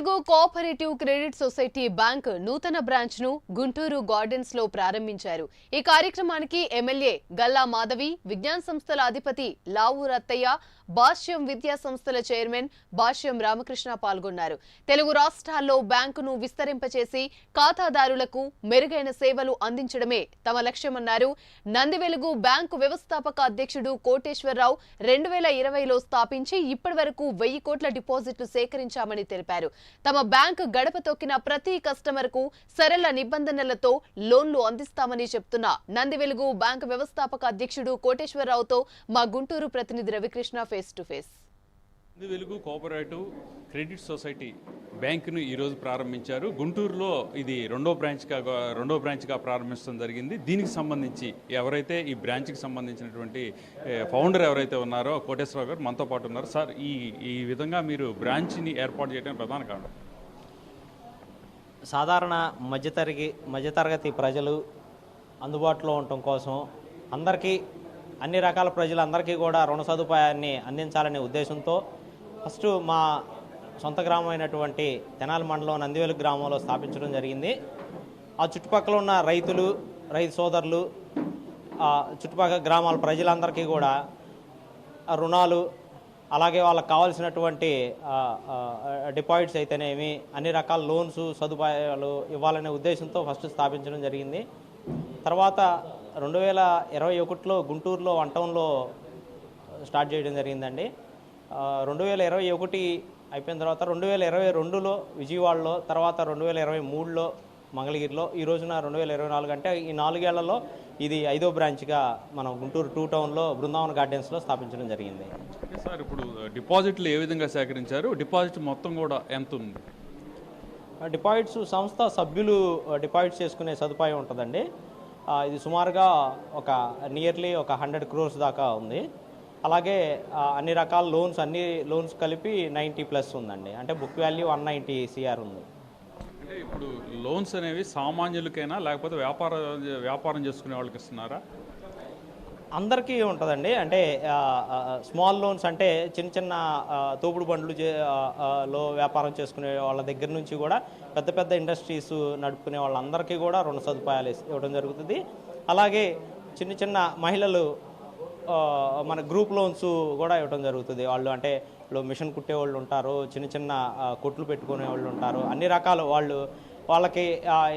Telugu cooperative credit society bank నూతన బ్రాంచ్ను గుంటూరు గార్డెన్స్లో ప్రారంభించారు. ఈ కార్యక్రమానికి ఎమ్మెల్యే గల్లా మాధవి విజ్ఞాన సంస్థల అధిపతి లావు రత్తయ్య భాష్యం విద్యా సంస్థల చైర్మన్ భాష్యం రామకృష్ణ పాల్గొన్నారు. తెలుగు రాష్ట్రాల్లో బ్యాంకును విస్తరింపచేసి ఖాతాదారులకు మెరుగైన సేవలు అందించడమే తమ లక్ష్యమన్నారు. నందివెలుగు బ్యాంకు వ్యవస్థాపక అధ్యక్షుడు కోటేశ్వరరావు రెండు వేల ఇరవైలో స్థాపించి ఇప్పటి వరకు వెయ్యి కోట్ల డిపాజిట్లు సేకరించామని తెలిపారు. తమ బ్యాంకు గడప తొక్కిన ప్రతి కస్టమర్కు సరళ నిబంధనలతో లోన్లు అందిస్తామని చెప్తున్న నందివెలుగు బ్యాంకు వ్యవస్థాపక అధ్యక్షుడు కోటేశ్వరరావుతో మా గుంటూరు ప్రతినిధి రవికృష్ణ ఫేస్ టు ఫేస్. ఇది వెలుగు కోఆపరేటివ్ క్రెడిట్ సొసైటీ బ్యాంకును ఈరోజు ప్రారంభించారు. గుంటూరులో ఇది రెండో బ్రాంచ్గా రెండో బ్రాంచ్గా ప్రారంభించడం జరిగింది. దీనికి సంబంధించి ఎవరైతే ఈ బ్రాంచ్కి సంబంధించినటువంటి ఫౌండర్ ఎవరైతే ఉన్నారో కోటేశ్వరరావు గారు మనతో పాటు ఉన్నారు. సార్ ఈ ఈ విధంగా మీరు బ్రాంచ్ని ఏర్పాటు చేయడానికి ప్రధాన కారణం. సాధారణ మధ్యతరగతి మధ్యతరగతి ప్రజలు అందుబాటులో ఉండటం కోసం అందరికీ అన్ని రకాల ప్రజలందరికీ కూడా రుణ సదుపాయాన్ని అందించాలనే ఉద్దేశంతో ఫస్ట్ మా సొంత గ్రామం అయినటువంటి తెనాలి మండలం నందివేలు గ్రామంలో స్థాపించడం జరిగింది. ఆ చుట్టుపక్కల ఉన్న రైతులు రైతు సోదరులు చుట్టుపక్కల గ్రామాల ప్రజలందరికీ కూడా రుణాలు అలాగే వాళ్ళకి కావాల్సినటువంటి డిపాజిట్స్ అయితేనేమి అన్ని రకాల లోన్స్ సదుపాయాలు ఇవ్వాలనే ఉద్దేశంతో ఫస్ట్ స్థాపించడం జరిగింది. తర్వాత రెండు వేల ఇరవై ఒకటిలో గుంటూరులో వన్ టౌన్లో స్టార్ట్ చేయడం జరిగిందండి. రెండు వేల ఇరవై ఒకటి అయిపోయిన తర్వాత రెండు వేల ఇరవై రెండులో విజయవాడలో తర్వాత రెండు వేల ఇరవై మూడులో మంగళగిరిలో ఈ రోజున రెండు వేల ఇరవై నాలుగు అంటే ఈ నాలుగేళ్ళలో ఇది ఐదో బ్రాంచ్గా మనం గుంటూరు టూ టౌన్లో బృందావన్ గార్డెన్స్లో స్థాపించడం జరిగింది. సార్ ఇప్పుడు డిపాజిట్లు ఏ విధంగా సేకరించారు? డిపాజిట్ మొత్తం కూడా ఎంత ఉంది? డిపాజిట్స్ సంస్థ సభ్యులు ఆ, డిపాజిట్స్ చేసుకునే సదుపాయం ఉంటుందండి. ఇది సుమారుగా ఒక నియర్లీ ఒక హండ్రెడ్ క్రోర్స్ దాకా ఉంది. అలాగే అన్ని రకాల లోన్స్ అన్ని లోన్స్ కలిపి నైంటీ ప్లస్ ఉందండి. అంటే book value one ninety CR ఉంది. ఇప్పుడు లోన్స్ అనేవి సామాన్యులకైనా లేకపోతే వ్యాపార వ్యాపారం చేసుకునే వాళ్ళకి ఇస్తున్నారా? అందరికీ ఉంటుందండి. అంటే స్మాల్ లోన్స్ అంటే చిన్న చిన్న తోపుడు బండ్లు చే- లో వ్యాపారం చేసుకునే వాళ్ళ దగ్గర నుంచి కూడా పెద్ద పెద్ద ఇండస్ట్రీస్ నడుపుకునే వాళ్ళందరికీ కూడా రుణ సదుపాయాలు ఇవ్వడం జరుగుతుంది. అలాగే చిన్న చిన్న మహిళలు మన గ్రూప్ లోన్స్ కూడా ఇవ్వడం జరుగుతుంది. వాళ్ళు అంటే ఇప్పుడు మిషన్ కుట్టే వాళ్ళు ఉంటారు చిన్న చిన్న కొట్లు పెట్టుకునే వాళ్ళు ఉంటారు అన్ని రకాల వాళ్ళు వాళ్ళకి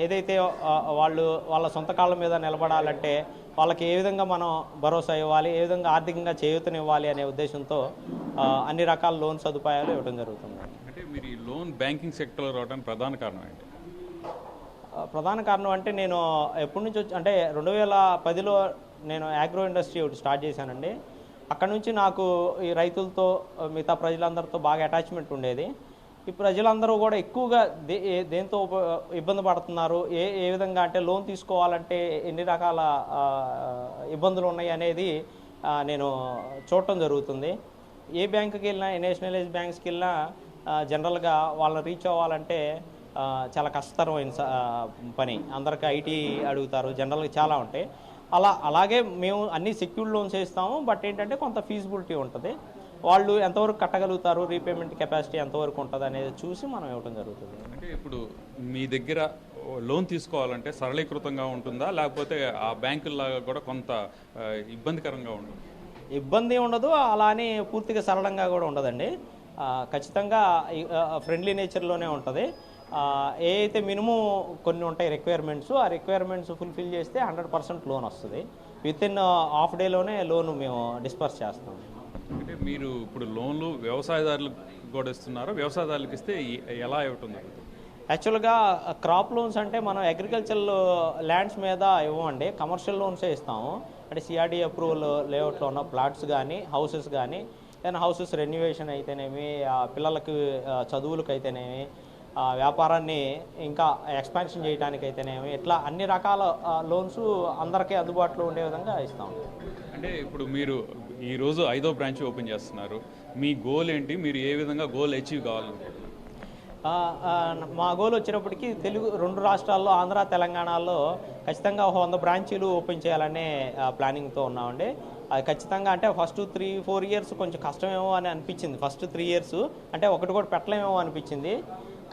ఏదైతే వాళ్ళు వాళ్ళ సొంత కాళ్ళ మీద నిలబడాలంటే వాళ్ళకి ఏ విధంగా మనం భరోసా ఇవ్వాలి ఏ విధంగా ఆర్థికంగా చేయూతనివ్వాలి అనే ఉద్దేశంతో అన్ని రకాల లోన్ సదుపాయాలు ఇవ్వడం జరుగుతుంది. అంటే మీరు ఈ లోన్ బ్యాంకింగ్ సెక్టర్లో రావడానికి ప్రధాన కారణం ఏంటి? ప్రధాన కారణం అంటే నేను ఎప్పటి నుంచి వచ్చి అంటే రెండు వేల పదిలో నేను అగ్రో ఇండస్ట్రీ ఒకటి స్టార్ట్ చేశానండి. అక్కడ నుంచి నాకు ఈ రైతులతో మిగతా ప్రజలందరితో బాగా అటాచ్మెంట్ ఉండేది. ఈ ప్రజలందరూ కూడా ఎక్కువగా దే ఏ- దేంతో ఉప- ఇబ్బంది పడుతున్నారు? ఏ ఏ విధంగా అంటే లోన్ తీసుకోవాలంటే ఎన్ని రకాల ఇబ్బందులు ఉన్నాయి అనేది నేను చూడటం జరుగుతుంది. ఏ బ్యాంకుకి వెళ్ళినా నేషనలైజ్ బ్యాంక్స్కి వెళ్ళినా జనరల్గా వాళ్ళని రీచ్ అవ్వాలంటే చాలా కష్టతరమైన పని. అందరికి ఐటీ అడుగుతారు జనరల్గా చాలా ఉంటాయి. అలా అలాగే మేము అన్ని సెక్యూర్డ్ లోన్స్ ఇస్తాము బట్ ఏంటంటే కొంత ఫీజిబిలిటీ ఉంటుంది. వాళ్ళు ఎంతవరకు కట్టగలుగుతారు రీపేమెంట్ కెపాసిటీ ఎంతవరకు ఉంటుంది అనేది చూసి మనం ఇవ్వడం జరుగుతుంది. అంటే ఇప్పుడు మీ దగ్గర లోన్ తీసుకోవాలంటే సరళీకృతంగా ఉంటుందా? లేకపోతే ఆ బ్యాంకుల్లాగా కూడా కొంత ఇబ్బందికరంగా ఉంటుంది? ఇబ్బంది ఉండదు అలానే పూర్తిగా సరళంగా కూడా ఉండదండి. ఖచ్చితంగా ఫ్రెండ్లీ నేచర్లోనే ఉంటుంది. ఏ అయితే మినిమం కొన్ని ఉంటాయి రిక్వైర్మెంట్స్ ఆ రిక్వైర్మెంట్స్ ఫుల్ఫిల్ చేస్తే హండ్రెడ్ పర్సెంట్ లోన్ వస్తుంది. విత్ ఇన్ హాఫ్ డేలోనే లోన్ మేము డిస్పర్స్ చేస్తాం. అంటే మీరు ఇప్పుడు లోన్లు వ్యవసాయదారులకు కూడా ఇస్తున్నారు? వ్యవసాయదారులకు ఇస్తే ఎలా ఇవ్వటం జరుగుతుంది? యాక్చువల్గా క్రాప్ లోన్స్ అంటే మనం అగ్రికల్చర్ ల్యాండ్స్ మీద ఇవ్వండి కమర్షియల్ లోన్సే ఇస్తాము. అంటే సిఆర్డి అప్రూవల్ లేఅవుట్లో ఉన్న ప్లాట్స్ కానీ హౌసెస్ కానీ ఏదైనా హౌసెస్ రెన్యువేషన్ అయితేనేమి ఆ పిల్లలకి చదువులకు అయితేనేమి ఆ, వ్యాపారాన్ని ఇంకా ఎక్స్పాన్షన్ చేయడానికి అయితేనేమి ఇట్లా అన్ని రకాల లోన్స్ అందరికీ అందుబాటులో ఉండే విధంగా ఇస్తాం అంటే ఇప్పుడు మీరు ఈరోజు ఐదో బ్రాంచ్ ఓపెన్ చేస్తున్నారు. మీ గోల్ ఏంటి? మీరు ఏ విధంగా గోల్ అచీవ్ కావాలనుకుంటున్నారు? మా గోల్ వచ్చినప్పటికీ తెలుగు రెండు రాష్ట్రాల్లో ఆంధ్ర తెలంగాణలో ఖచ్చితంగా ఒక వంద బ్రాంచీలు ఓపెన్ చేయాలనే ప్లానింగ్తో ఉన్నామండి. అది ఖచ్చితంగా అంటే ఫస్ట్ త్రీ ఫోర్ ఇయర్స్ కొంచెం కష్టమేమో అని అనిపించింది. ఫస్ట్ త్రీ ఇయర్స్ అంటే ఒకటి కూడా పెట్టలేమేమో అనిపించింది.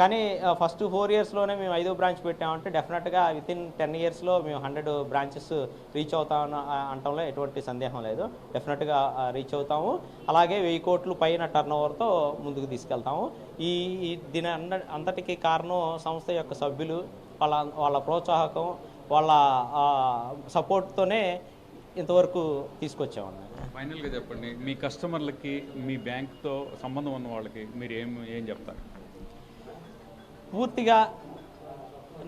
కానీ ఫస్ట్ ఫోర్ ఇయర్స్లోనే మేము ఐదో బ్రాంచ్ పెట్టామంటే డెఫినెట్గా విత్ ఇన్ టెన్ ఇయర్స్లో మేము హండ్రెడ్ బ్రాంచెస్ రీచ్ అవుతామన్న అంటంలో ఎటువంటి సందేహం లేదు. డెఫినెట్గా రీచ్ అవుతాము. అలాగే వెయ్యి కోట్లు పైన టర్న్ ఓవర్తో ముందుకు తీసుకెళ్తాము. ఈ దీని అంతటికీ కారణం సంస్థ యొక్క సభ్యులు వాళ్ళ వాళ్ళ ప్రోత్సాహకం వాళ్ళ సపోర్ట్తోనే ఇంతవరకు తీసుకొచ్చామన్నా ఫైనల్గా చెప్పండి మీ కస్టమర్లకి మీ బ్యాంక్తో సంబంధం ఉన్న వాళ్ళకి మీరు ఏం ఏం చెప్తారు? పూర్తిగా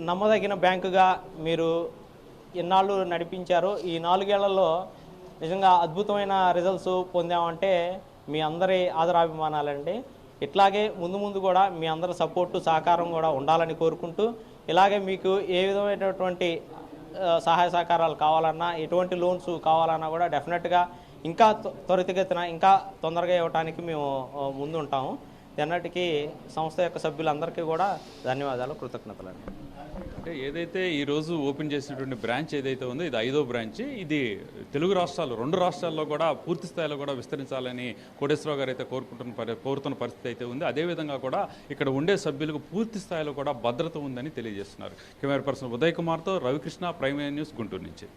నమ్మదగిన బ్యాంకుగా మీరు ఎన్నాళ్ళు నడిపించారు. ఈ నాలుగేళ్ళలో నిజంగా అద్భుతమైన రిజల్ట్స్ పొందామంటే మీ అందరి ఆదరాభిమానాలండి. ఇట్లాగే ముందు ముందు కూడా మీ అందరి సపోర్టు సహకారం కూడా ఉండాలని కోరుకుంటూ ఇలాగే మీకు ఏ విధమైనటువంటి సహాయ సహకారాలు కావాలన్నా ఎటువంటి లోన్స్ కావాలన్నా కూడా డెఫినెట్గా ఇంకా త్వ- త్వరితగతిన ఇంకా తొందరగా ఇవ్వడానికి మేము ముందుంటాము. ముందు ఉంటాము ఎన్నటికీ సంస్థ యొక్క సభ్యులందరికీ కూడా ధన్యవాదాలు కృతజ్ఞతలు. అంటే ఏదైతే ఈరోజు ఓపెన్ చేసినటువంటి బ్రాంచ్ ఏదైతే ఉందో ఇది ఐదో బ్రాంచ్. ఇది తెలుగు రాష్ట్రాలు రెండు రాష్ట్రాల్లో కూడా పూర్తి స్థాయిలో కూడా విస్తరించాలని కోటేశ్వరరావు గారు అయితే కోరుకుంటున్న పరి కోరుతున్న పరిస్థితి అయితే ఉంది. అదేవిధంగా కూడా ఇక్కడ ఉండే సభ్యులకు పూర్తి స్థాయిలో కూడా భద్రత ఉందని తెలియజేస్తున్నారు. కెమెరా పర్సన్ ఉదయ్ కుమార్తో రవికృష్ణ ప్రైమ్ న్యూస్ గుంటూరు నుంచి.